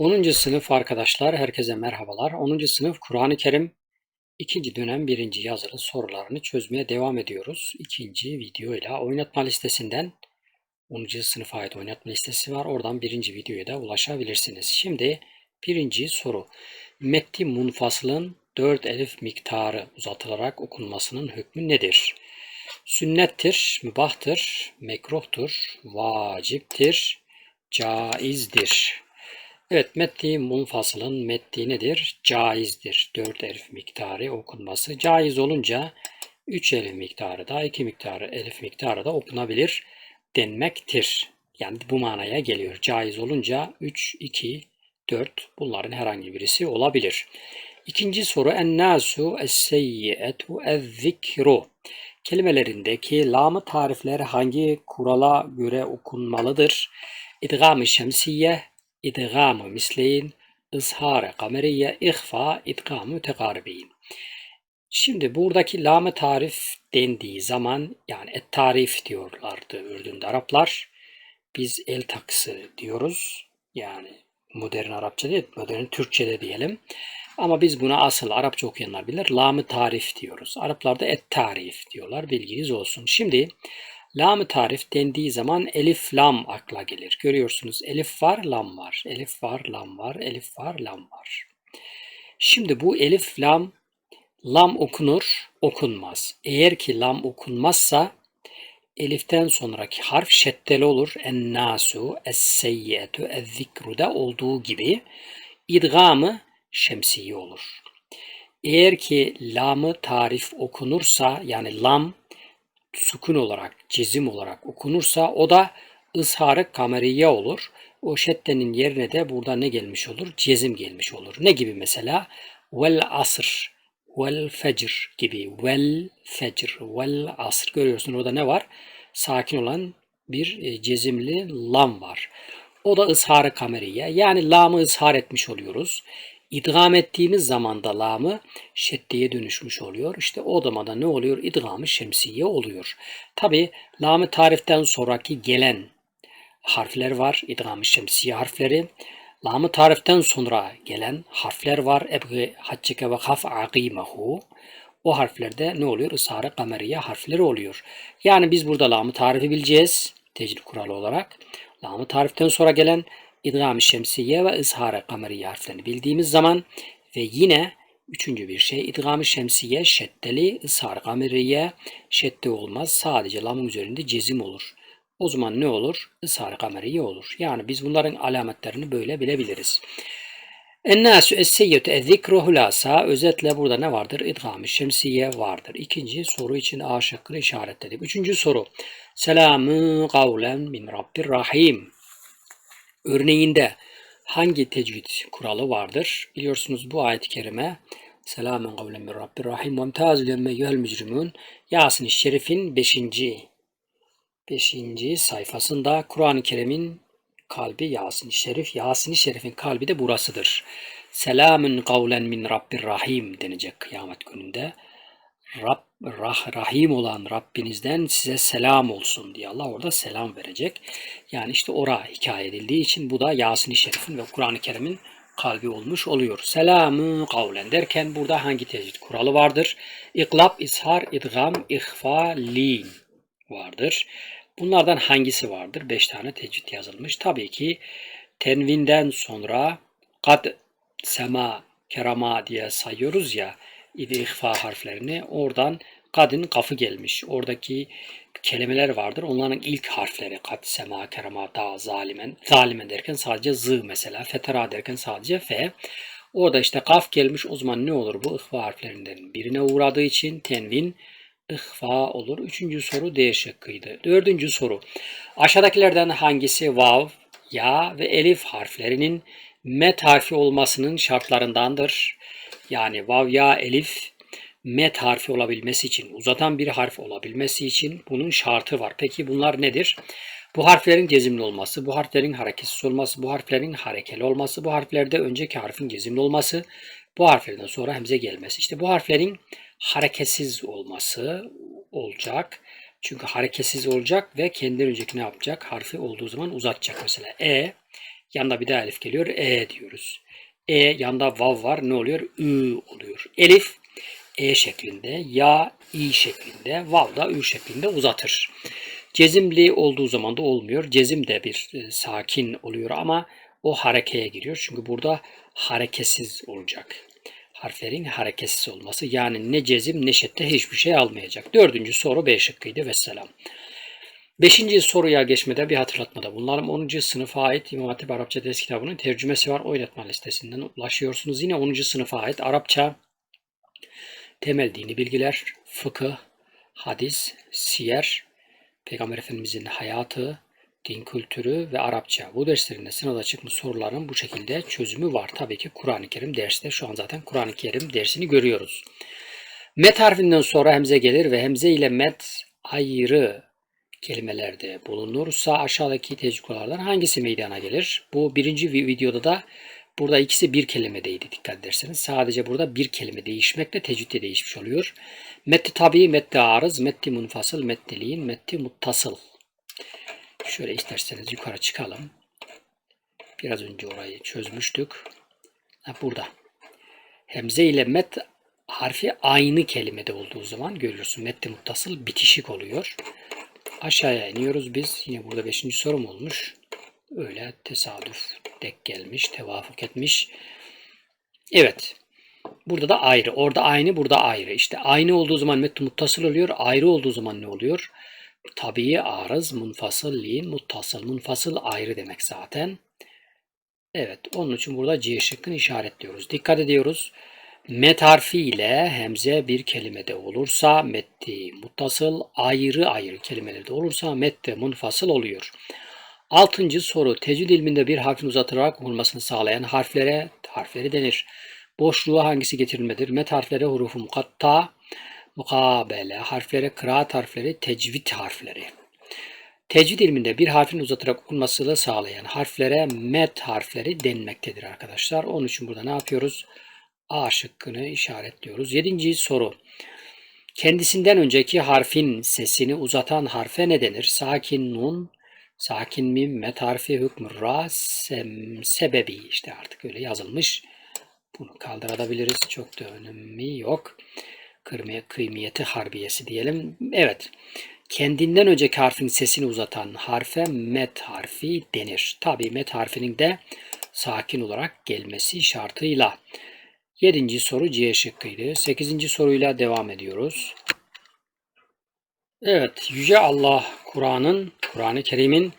10. sınıf arkadaşlar, herkese merhabalar. 10. sınıf Kur'an-ı Kerim 2. dönem 1. yazılı sorularını çözmeye devam ediyoruz. İkinci videoyla oynatma listesinden 10. sınıfa ait oynatma listesi var. Oradan birinci videoya da ulaşabilirsiniz. Şimdi birinci soru. Metti munfasılın 4 elif miktarı uzatılarak okunmasının hükmü nedir? Sünnettir, mübahtır, mekruhtur, vaciptir, caizdir. Evet, metni munfasılın metni nedir? Caizdir. 4 elif miktarı okunması. Caiz olunca 3 elif miktarı da 2 miktarı elif miktarı da okunabilir denmektir. Yani bu manaya geliyor. Caiz olunca 3, 2, 4 bunların herhangi birisi olabilir. İkinci soru en-nasu es-seyyi'etu ez-zikru. Kelimelerindeki lamı tarifleri hangi kurala göre okunmalıdır? İdgam-ı şemsiye, idgam-ı misleyin, ızhar-ı kameriye, ihfa, idgam-ı mütekaribin. Şimdi buradaki lam-ı tarif dendiği zaman yani et tarif diyorlardı Ürdün'de Araplar. Biz el takısı diyoruz. Yani modern Arapça değil, modern Türkçe'de diyelim. Ama biz buna asıl Arapça okuyanlar bilir. Lam-ı tarif diyoruz. Araplarda et tarif diyorlar. Bilginiz olsun. Şimdi lam-ı tarif dendiği zaman elif lam akla gelir. Görüyorsunuz elif var, lam var. Elif var, lam var. Elif var, lam var. Şimdi bu elif lam lam okunur, okunmaz. Eğer ki lam okunmazsa eliften sonraki harf şeddeli olur. En-nasu, es-seyyetu, ez-zikru'da olduğu gibi idgamı şemsiye olur. Eğer ki lamı tarif okunursa yani lam sukun olarak, cezim olarak okunursa o da ısharı kameriye olur. O şeddenin yerine de burada ne gelmiş olur? Cezim gelmiş olur. Ne gibi mesela? Vel asr, vel fecr gibi. Vel fecr, vel asr. Görüyorsun orada ne var? Sakin olan bir e, cezimli lam var. O da ısharı kameriye. Yani lamı ızhar etmiş oluyoruz. İdgam ettiğimiz zaman da lamı şeddeye dönüşmüş oluyor. İşte o zamanda ne oluyor? İdgamı şemsiye oluyor. Tabi lamı tariften sonraki gelen harfler var. İdgamı şemsiye harfleri. Lamı tariften sonra gelen harfler var. Ebgi haccike ve haf aqimehu. O harflerde ne oluyor? Isare kameriye harfleri oluyor. Yani biz burada lamı tarifi bileceğiz. Tecrid kuralı olarak. Lamı tariften sonra gelen idgam-ı şemsiye ve ızhar-ı kameriye harflerini bildiğimiz zaman ve yine üçüncü bir şey idgam-ı şemsiye şeddeli, ızhar kameriye şedde olmaz. Sadece lamın üzerinde cezim olur. O zaman ne olur? Ishar kameriye olur. Yani biz bunların alametlerini böyle bilebiliriz. Ennâsü es-seyyetu ez-zikru. Özetle burada ne vardır? İdgam-ı şemsiye vardır. İkinci soru için A şıkkını işaretledik. Üçüncü soru. Selamun kavlen min Rabbir Rahim. Örneğinde hangi tecvid kuralı vardır? Biliyorsunuz bu ayet-i kerime Selamun kavlen min Rabbir Rahim ve imtazül yemme yuhel mücrimun Yasin-i Şerif'in 5. 5. sayfasında Kur'an-ı Kerim'in kalbi Yasin-i Şerif. Yasin-i Şerif'in kalbi de burasıdır. Selamun kavlen min Rabbir Rahim denecek kıyamet gününde. Rab, rah, Rahim olan Rabbinizden size selam olsun diye Allah orada selam verecek. Yani işte ora hikaye edildiği için bu da Yasin-i Şerif'in ve Kur'an-ı Kerim'in kalbi olmuş oluyor. Selamı kavlen derken burada hangi tecvid kuralı vardır? İklab, ishar, idgam, ihfa, lin vardır. Bunlardan hangisi vardır? Beş tane tecvid yazılmış. Tabii ki tenvinden sonra kad, sema, kerama diye sayıyoruz ya ihfa harflerini. Oradan kadın kafı gelmiş. Oradaki kelimeler vardır. Onların ilk harfleri kat, sema, kerama, da, zalimen. Zalimen derken sadece z mesela. Fetera derken sadece f. Orada işte kaf gelmiş. O zaman ne olur bu ihfa harflerinden birine uğradığı için tenvin ihfa olur. Üçüncü soru D şıkkıydı. Dördüncü soru. Aşağıdakilerden hangisi vav, ya ve elif harflerinin met harfi olmasının şartlarındandır? Yani vav, ya, elif met harfi olabilmesi için, uzatan bir harf olabilmesi için bunun şartı var. Peki bunlar nedir? Bu harflerin cezimli olması, bu harflerin hareketsiz olması, bu harflerin harekeli olması, bu harflerde önceki harfin cezimli olması, bu harflerden sonra hemze gelmesi. İşte bu harflerin hareketsiz olması olacak. Çünkü hareketsiz olacak ve kendinden önceki ne yapacak? Harfi olduğu zaman uzatacak. Mesela E, Yanında bir daha elif geliyor. E diyoruz. E yanında vav var. Ne oluyor? Ü oluyor. Elif E şeklinde. Ya İ şeklinde. Vav da Ü şeklinde uzatır. Cezimli olduğu zaman da olmuyor. Cezim de bir e, sakin oluyor ama o harekeye giriyor. Çünkü burada hareketsiz olacak. Harflerin hareketsiz olması. Yani ne cezim ne şedde hiçbir şey almayacak. Dördüncü soru B şıkkıydı. Vesselam. Beşinci soruya geçmeden bir hatırlatmada bulunalım. 10. sınıfa ait İmam Hatip Arapça ders kitabının tercümesi var. Oynatma listesinden ulaşıyorsunuz. Yine 10. sınıfa ait Arapça temel dini bilgiler, fıkıh, hadis, siyer, Peygamber Efendimizin hayatı, din kültürü ve Arapça. Bu derslerinde sınavda çıkmış soruların bu şekilde çözümü var. Tabii ki Kur'an-ı Kerim derste şu an zaten Kur'an-ı Kerim dersini görüyoruz. Met harfinden sonra hemze gelir ve hemze ile met ayrı kelimelerde bulunursa aşağıdaki tecrübelerden hangisi meydana gelir? Bu birinci videoda da burada ikisi bir kelimedeydi dikkat ederseniz. Sadece burada bir kelime değişmekle tecrüde değişmiş oluyor. Metti tabi, metti arız, metti munfasıl, metti liyin, metti muttasıl. Şöyle isterseniz yukarı çıkalım. Biraz önce orayı çözmüştük. Ha, burada. Hemze ile met harfi aynı kelimede olduğu zaman görüyorsun. Metti muttasıl bitişik oluyor. Aşağıya iniyoruz biz. Yine burada beşinci sorum olmuş. Öyle tesadüf dek gelmiş, tevafuk etmiş. Evet. Burada da ayrı. Orada aynı, burada ayrı. İşte aynı olduğu zaman mettu muttasıl oluyor. Ayrı olduğu zaman ne oluyor? Tabii arız, munfasıl, liin, muttasıl. Munfasıl ayrı demek zaten. Evet. Onun için burada C şıkkını işaretliyoruz. Dikkat ediyoruz. Met harfi ile hemze bir kelimede olursa metti muttasıl, ayrı ayrı kelimelerde olursa mette munfasıl oluyor. Altıncı soru. Tecvid ilminde bir harfin uzatılarak okunmasını sağlayan harflere harfleri denir. Boşluğa hangisi getirilmedir? Met harflere hurufu mukatta, mukabele harflere, kıraat harfleri, tecvid harfleri. Tecvid ilminde bir harfin uzatılarak okunmasını sağlayan harflere met harfleri denmektedir arkadaşlar. Onun için burada ne yapıyoruz? A şıkkını işaretliyoruz. Yedinci soru. Kendisinden önceki harfin sesini uzatan harfe ne denir? Sakin nun, sakin mim, met harfi, hükmü ra, sem, sebebi. işte artık öyle yazılmış. Bunu kaldırabiliriz. Çok da önemi yok. Kırmaya, kıymiyeti harbiyesi diyelim. Evet. Kendinden önceki harfin sesini uzatan harfe met harfi denir. Tabi met harfinin de sakin olarak gelmesi şartıyla. Yedinci soru C şıkkıydı. Sekizinci soruyla devam ediyoruz. Evet, Yüce Allah Kur'an'ın, Kur'an-ı Kerim'in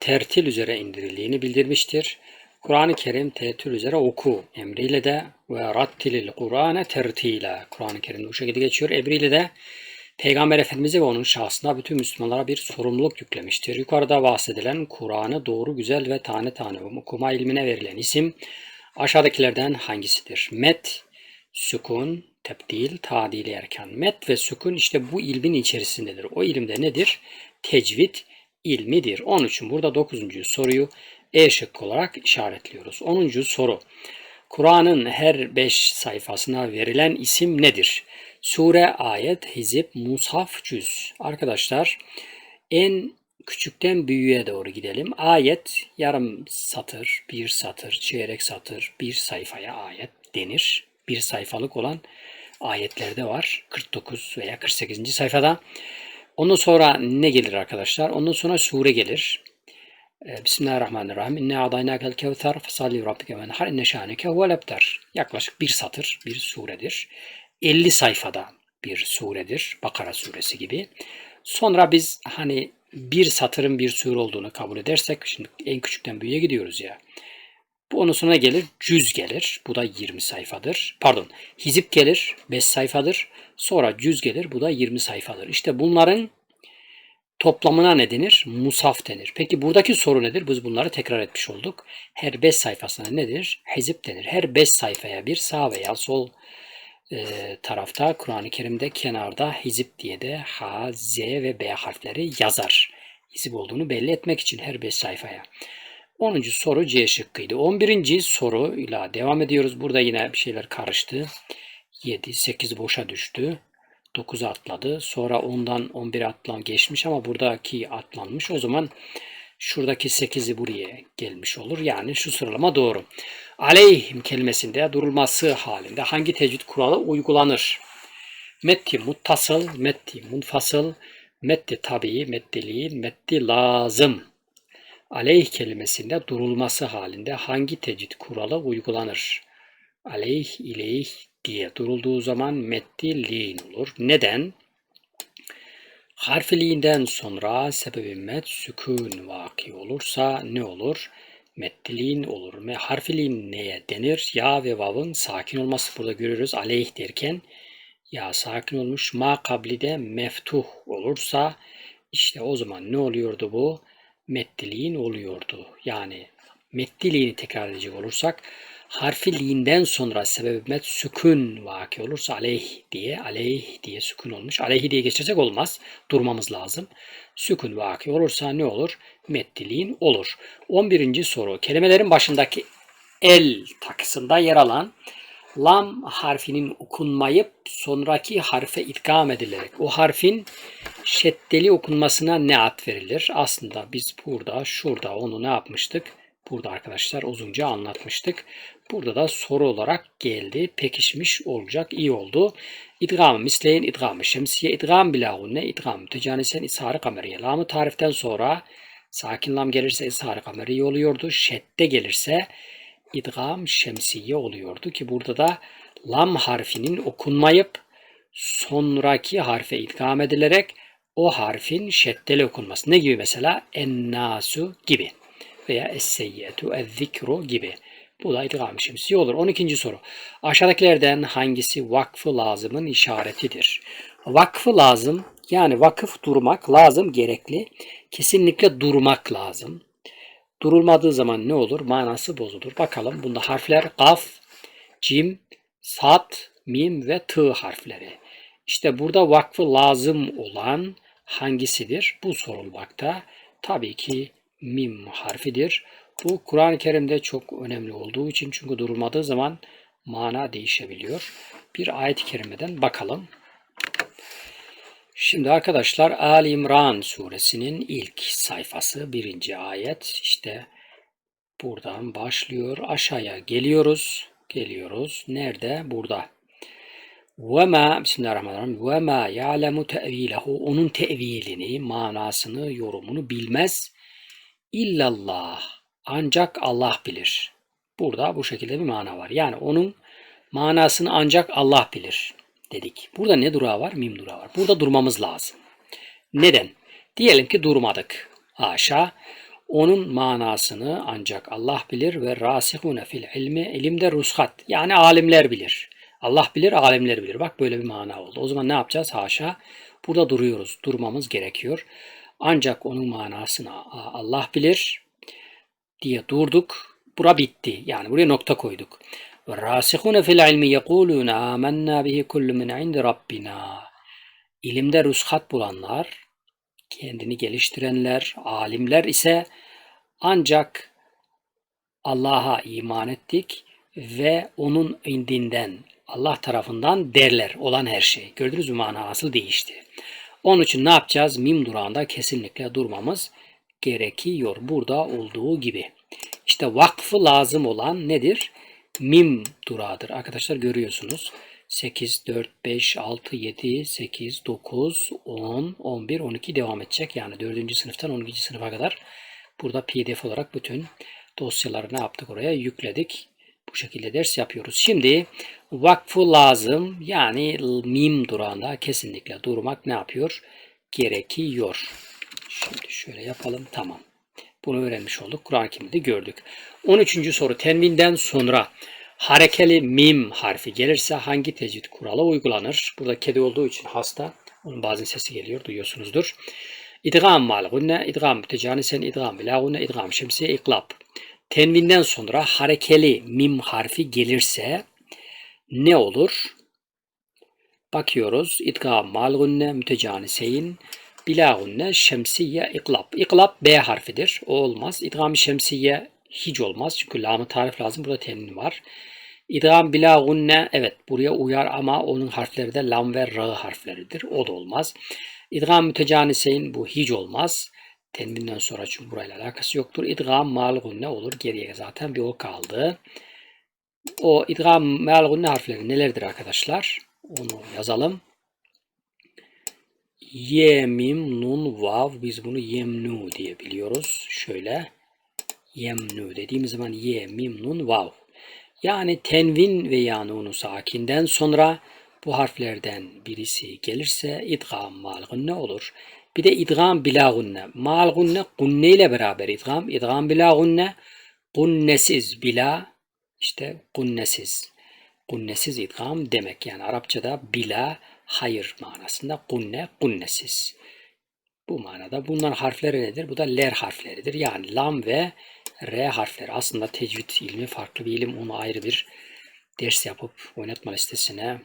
tertil üzere indirildiğini bildirmiştir. Kur'an-ı Kerim tertil üzere oku emriyle de ve rattilil Kur'ane tertila. Kur'an-ı Kerim bu şekilde geçiyor. Emriyle de Peygamber Efendimiz'e ve onun şahsına bütün Müslümanlara bir sorumluluk yüklemiştir. Yukarıda bahsedilen Kur'an'ı doğru, güzel ve tane tane okuma ilmine verilen isim Aşağıdakilerden hangisidir? Met, sükun, tebdil, tadil erken. Met ve sükun işte bu ilmin içerisindedir. O ilimde nedir? Tecvid ilmidir. Onun için burada 9. soruyu E şıkkı olarak işaretliyoruz. 10. soru. Kur'an'ın her 5 sayfasına verilen isim nedir? Sure, ayet, hizip, mushaf, cüz. Arkadaşlar en küçükten büyüğe doğru gidelim. Ayet yarım satır, bir satır, çeyrek satır, bir sayfaya ayet denir. Bir sayfalık olan ayetlerde var. 49 veya 48. sayfada. Ondan sonra ne gelir arkadaşlar? Ondan sonra sure gelir. Ee, Bismillahirrahmanirrahim. İnne adaynakel kevser fesalli rabbike ve nehar inne şaneke huvel ebter. Yaklaşık bir satır, bir suredir. 50 sayfada bir suredir. Bakara suresi gibi. Sonra biz hani bir satırın bir sure olduğunu kabul edersek şimdi en küçükten büyüğe gidiyoruz ya. Bu onun sonuna gelir. Cüz gelir. Bu da 20 sayfadır. Pardon. Hizip gelir. 5 sayfadır. Sonra cüz gelir. Bu da 20 sayfadır. İşte bunların toplamına ne denir? Musaf denir. Peki buradaki soru nedir? Biz bunları tekrar etmiş olduk. Her 5 sayfasına nedir? Hizip denir. Her 5 sayfaya bir sağ veya sol e, tarafta Kur'an-ı Kerim'de kenarda hizip diye de H, Z ve B harfleri yazar. Hizip olduğunu belli etmek için her 5 sayfaya. 10. soru C şıkkıydı. 11. soruyla devam ediyoruz. Burada yine bir şeyler karıştı. 7, 8 boşa düştü. 9 atladı. Sonra 10'dan 11 atlan geçmiş ama buradaki atlanmış. O zaman Şuradaki 8'i buraya gelmiş olur. Yani şu sıralama doğru. Aleyhim kelimesinde durulması halinde hangi tecvid kuralı uygulanır? Metti muttasıl, metti munfasıl, metti tabii, mettili, metti lazım. Aleyh kelimesinde durulması halinde hangi tecvid kuralı uygulanır? Aleyh, ileyh diye durulduğu zaman metti liin olur. Neden? Harfiliğinden sonra sebebi met sükun vaki olursa ne olur? Mettiliğin olur. Ve harfiliğin neye denir? Ya ve vavın sakin olması burada görüyoruz. Aleyh derken ya sakin olmuş. Ma kabli de meftuh olursa işte o zaman ne oluyordu bu? Mettiliğin oluyordu. Yani mettiliğini tekrar edecek olursak harfiliğinden sonra sebebi met sükun vaki olursa aleyh diye aleyh diye sükun olmuş. Aleyhi diye geçecek olmaz. Durmamız lazım. Sükun vaki olursa ne olur? Mettiliğin olur. 11. soru. Kelimelerin başındaki el takısında yer alan lam harfinin okunmayıp sonraki harfe idgam edilerek o harfin şeddeli okunmasına ne ad verilir? Aslında biz burada şurada onu ne yapmıştık? Burada arkadaşlar uzunca anlatmıştık. Burada da soru olarak geldi. Pekişmiş olacak. iyi oldu. İdgam misleyin, idgam şemsiye, idgam bilagunne, idgam mütecanisen, ishar kameriye. Lamı tariften sonra sakin lam gelirse ishar kameriye oluyordu. Şedde gelirse idgam şemsiye oluyordu ki burada da lam harfinin okunmayıp sonraki harfe idgam edilerek o harfin şeddeli okunması. Ne gibi mesela? Ennasu gibi veya es-seyyetu, gibi. Bu da idgam şemsiye olur. 12. soru. Aşağıdakilerden hangisi vakfı lazımın işaretidir? Vakfı lazım yani vakıf durmak lazım gerekli. Kesinlikle durmak lazım. Durulmadığı zaman ne olur? Manası bozulur. Bakalım bunda harfler kaf, cim, sat, mim ve tı harfleri. İşte burada vakfı lazım olan hangisidir? Bu sorulmakta. Tabii ki mim harfidir. Bu Kur'an-ı Kerim'de çok önemli olduğu için çünkü durulmadığı zaman mana değişebiliyor. Bir ayet-i kerimeden bakalım. Şimdi arkadaşlar Ali İmran suresinin ilk sayfası birinci ayet. İşte buradan başlıyor. Aşağıya geliyoruz. Geliyoruz. Nerede? Burada. Ve ma Bismillahirrahmanirrahim. Ve ma ya'lemu tevilehu. Onun tevilini manasını yorumunu bilmez illallah ancak Allah bilir. Burada bu şekilde bir mana var. Yani onun manasını ancak Allah bilir dedik. Burada ne durağı var? Mim durağı var. Burada durmamız lazım. Neden? Diyelim ki durmadık. Haşa. Onun manasını ancak Allah bilir ve rasihune fil ilmi ilimde rushat. Yani alimler bilir. Allah bilir, alimler bilir. Bak böyle bir mana oldu. O zaman ne yapacağız? Haşa. Burada duruyoruz. Durmamız gerekiyor. Ancak onun manasını Allah bilir diye durduk. Bura bitti. Yani buraya nokta koyduk. Rasihune fil ilmi yekulun amennâ bihi kullu min indi rabbina. İlimde rushat bulanlar, kendini geliştirenler, alimler ise ancak Allah'a iman ettik ve onun indinden Allah tarafından derler olan her şey. Gördünüz mü mana nasıl değişti. Onun için ne yapacağız? Mim durağında kesinlikle durmamız gerekiyor. Burada olduğu gibi. İşte vakfı lazım olan nedir? Mim durağıdır. Arkadaşlar görüyorsunuz. 8, 4, 5, 6, 7, 8, 9, 10, 11, 12 devam edecek. Yani 4. sınıftan 12. sınıfa kadar burada pdf olarak bütün dosyaları ne yaptık oraya yükledik. Bu şekilde ders yapıyoruz. Şimdi vakfı lazım yani mim durağında kesinlikle durmak ne yapıyor? Gerekiyor. Şimdi şöyle yapalım. Tamam. Bunu öğrenmiş olduk. Kur'an-ı Kerim'de gördük. 13. soru tenvinden sonra harekeli mim harfi gelirse hangi tecvid kuralı uygulanır? Burada kedi olduğu için hasta. Onun bazen sesi geliyor. Duyuyorsunuzdur. İdgam mal gunne, idgam mütecanisen, idgam bila gunne, idgam şemsiye, iklab. Tenvinden sonra harekeli mim harfi gelirse ne olur? Bakıyoruz. İdgam mal gunne, mütecaniseyn, bila gunne, şemsiye, iklab. İklab B harfidir. O olmaz. İdgam şemsiye hiç olmaz. Çünkü lamı tarif lazım. Burada temin var. İdgam bila gunne evet buraya uyar ama onun harfleri de lam ve ra harfleridir. O da olmaz. İdgam mütecaniseyn bu hiç olmaz. Tenvinden sonra çünkü burayla alakası yoktur. İdgam mal gunne olur. Geriye zaten bir o kaldı. O idgam mal gunne harfleri nelerdir arkadaşlar? Onu yazalım. Ye, mim, nun, vav. Biz bunu yemnu diye biliyoruz. Şöyle yemnu dediğimiz zaman ye, mim, nun, vav. Yani tenvin veya nunu sakinden sonra bu harflerden birisi gelirse idgam mal gunne olur. Bir de idgam bila gunne. Mal gunne ile beraber idgam. İdgam bila gunne gunnesiz bila işte gunnesiz. Gunnesiz idgam demek. Yani Arapçada bila hayır manasında gunne gunnesiz. Bu manada bunların harfleri nedir? Bu da ler harfleridir. Yani lam ve R harfleri. Aslında tecvid ilmi farklı bir ilim. Onu ayrı bir ders yapıp oynatma listesine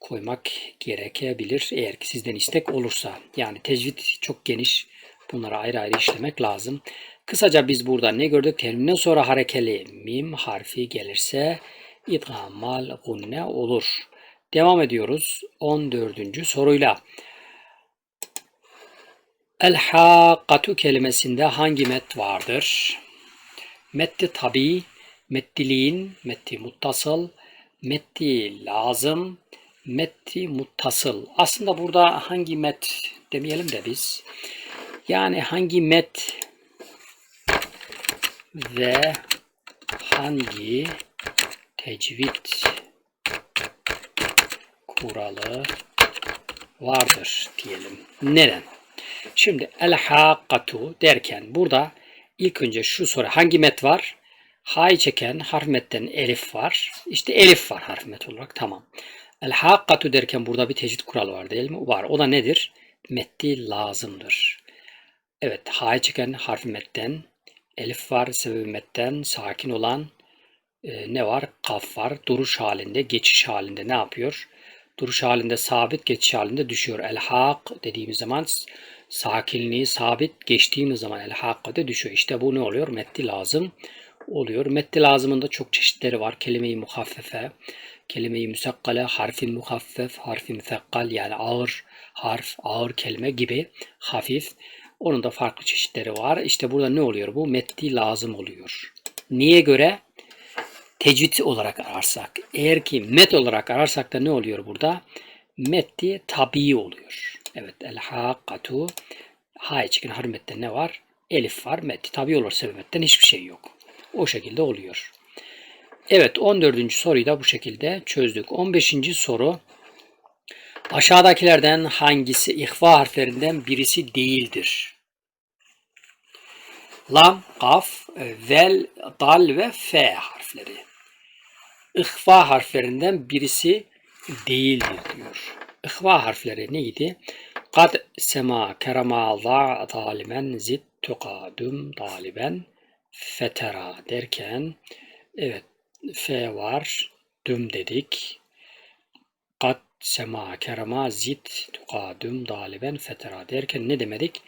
koymak gerekebilir. Eğer ki sizden istek olursa. Yani tecvid çok geniş. Bunları ayrı ayrı işlemek lazım. Kısaca biz burada ne gördük? Teriminden sonra harekeli mim harfi gelirse idgamal gunne olur. Devam ediyoruz 14. soruyla. El-hakkatu kelimesinde hangi met vardır? Metti tabi, mettiliğin, metti muttasıl, metti lazım, metti muttasıl. Aslında burada hangi met demeyelim de biz. Yani hangi met ve hangi tecvid kuralı vardır diyelim. Neden? Şimdi el hakkatu derken burada ilk önce şu soru hangi met var? Ha'yı çeken harf metten elif var. İşte elif var harf met olarak tamam. El hakkatu derken burada bir tecvid kuralı var değil mi? Var. O da nedir? Metti lazımdır. Evet Ha'yı çeken harf metten elif var. Sebebi metten sakin olan e, ne var? Kaf var. Duruş halinde, geçiş halinde ne yapıyor? Duruş halinde sabit, geçiş halinde düşüyor. El hak dediğimiz zaman sakinliği sabit geçtiğimiz zaman el hakkada düşüyor. İşte bu ne oluyor? Metti lazım oluyor. Metti lazımın da çok çeşitleri var. Kelime-i muhaffefe, kelime-i müsakkale, harfi muhaffef, harfi müfekkal yani ağır harf, ağır kelime gibi hafif. Onun da farklı çeşitleri var. İşte burada ne oluyor? Bu metti lazım oluyor. Niye göre? Tecvid olarak ararsak. Eğer ki met olarak ararsak da ne oluyor burada? Metti tabi oluyor. Evet el hakkatu ha çıkın harmette ne var? Elif var. Metti tabi olur sebebetten hiçbir şey yok. O şekilde oluyor. Evet 14. soruyu da bu şekilde çözdük. 15. soru aşağıdakilerden hangisi ihva harflerinden birisi değildir? Lam, kaf, vel, dal ve f harfleri. İhva harflerinden birisi değildir diyor. İhva harfleri neydi? Kad sema kerama za taliben zit tukadum taliben fetera derken evet f var düm dedik. Kad sema kerama zit tukadum taliben fetera derken ne demedik?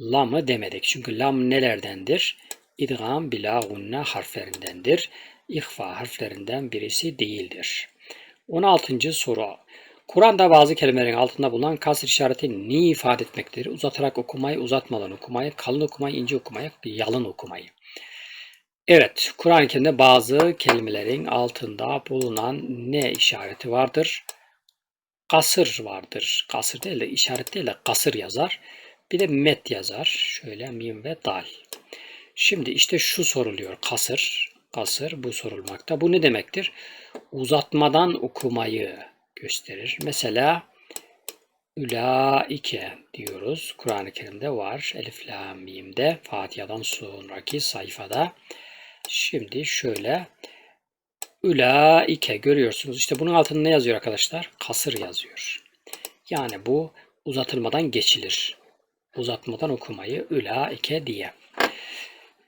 Lamı demedik. Çünkü lam nelerdendir? İdgam bila gunna harflerindendir. İhfa harflerinden birisi değildir. 16. soru Kur'an'da bazı kelimelerin altında bulunan kasr işareti ne ifade etmektedir? Uzatarak okumayı, uzatmadan okumayı, kalın okumayı, ince okumayı, yalın okumayı. Evet, Kur'an-ı Kerim'de bazı kelimelerin altında bulunan ne işareti vardır? Kasır vardır. Kasır değil de işaret değil de kasır yazar. Bir de met yazar. Şöyle mim ve dal. Şimdi işte şu soruluyor. Kasır. Kasır bu sorulmakta. Bu ne demektir? Uzatmadan okumayı gösterir. Mesela Ülaike diyoruz. Kur'an-ı Kerim'de var. Elif, la, mim'de. Fatiha'dan sonraki sayfada. Şimdi şöyle Ülaike görüyorsunuz. İşte bunun altında ne yazıyor arkadaşlar? Kasır yazıyor. Yani bu uzatılmadan geçilir. Uzatmadan okumayı Ülaike diye.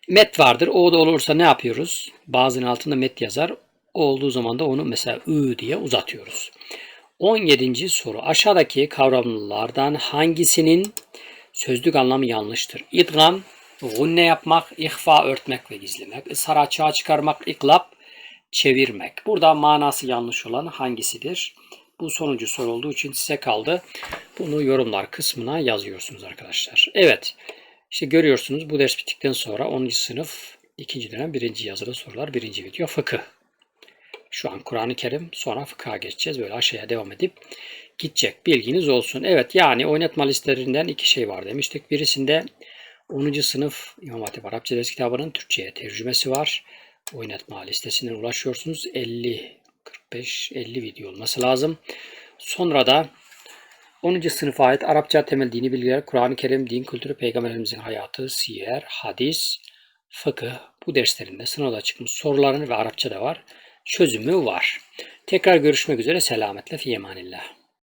Met vardır. O da olursa ne yapıyoruz? Bazının altında met yazar. O olduğu zaman da onu mesela ü diye uzatıyoruz. 17. soru. Aşağıdaki kavramlardan hangisinin sözlük anlamı yanlıştır? İdgam, gunne yapmak, ihfa örtmek ve gizlemek, ishar açığa çıkarmak, iklap, çevirmek. Burada manası yanlış olan hangisidir? Bu sonuncu soru olduğu için size kaldı. Bunu yorumlar kısmına yazıyorsunuz arkadaşlar. Evet. İşte görüyorsunuz bu ders bittikten sonra 10. sınıf 2. dönem 1. yazılı sorular 1. video fıkıh. Şu an Kur'an-ı Kerim sonra fıkha geçeceğiz. Böyle aşağıya devam edip gidecek. Bilginiz olsun. Evet yani oynatma listelerinden iki şey var demiştik. Birisinde 10. sınıf İmam Hatip Arapça ders kitabının Türkçe'ye tercümesi var. Oynatma listesinden ulaşıyorsunuz. 50 45 50 video olması lazım. Sonra da 10. sınıfa ait Arapça temel dini bilgiler, Kur'an-ı Kerim, din kültürü, peygamberimizin hayatı, siyer, hadis, fıkıh bu derslerinde sınavda çıkmış soruların ve Arapça da var. Çözümü var. Tekrar görüşmek üzere. Selametle fi emanillah.